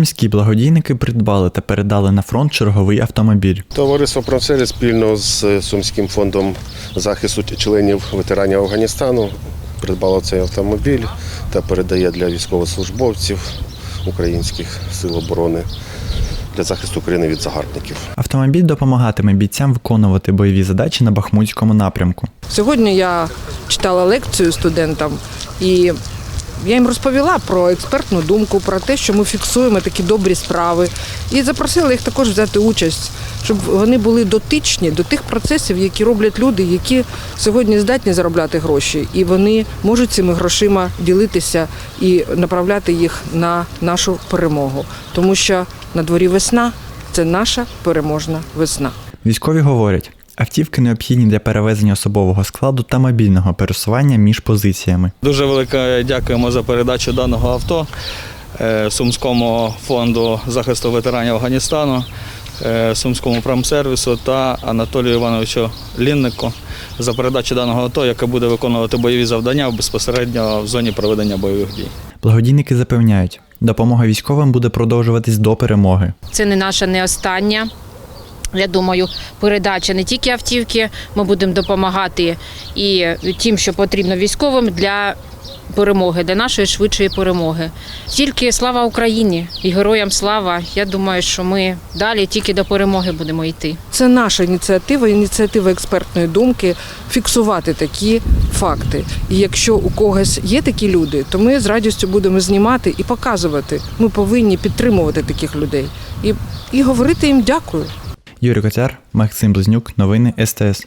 Сумські благодійники придбали та передали на фронт черговий автомобіль. Товариство «Промсервіс» спільно з Сумським фондом захисту членів ветеранів Афганістану придбало цей автомобіль та передає для військовослужбовців українських сил оборони для захисту України від загарбників. Автомобіль допомагатиме бійцям виконувати бойові задачі на Бахмутському напрямку. Сьогодні я читала лекцію студентам і я їм розповіла про експертну думку, про те, що ми фіксуємо такі добрі справи, і запросила їх також взяти участь, щоб вони були дотичні до тих процесів, які роблять люди, які сьогодні здатні заробляти гроші, і вони можуть цими грошима ділитися і направляти їх на нашу перемогу, тому що на дворі весна це наша переможна весна. Військові говорять, автівки необхідні для перевезення особового складу та мобільного пересування між позиціями. Дуже велике дякуємо за передачу даного авто е, Сумському фонду захисту ветеранів Афганістану, е, Сумському промсервісу та Анатолію Івановичу Ліннику за передачу даного авто, яке буде виконувати бойові завдання безпосередньо в зоні проведення бойових дій. Благодійники запевняють, допомога військовим буде продовжуватись до перемоги. Це не наша не остання. Я думаю, передача не тільки автівки, ми будемо допомагати і тим, що потрібно військовим для перемоги, для нашої швидшої перемоги. Тільки слава Україні і героям слава. Я думаю, що ми далі тільки до перемоги будемо йти. Це наша ініціатива, ініціатива експертної думки фіксувати такі факти. І якщо у когось є такі люди, то ми з радістю будемо знімати і показувати. Ми повинні підтримувати таких людей і, і говорити їм дякую. Юрій Котяр, Максим Близнюк, новини СТС.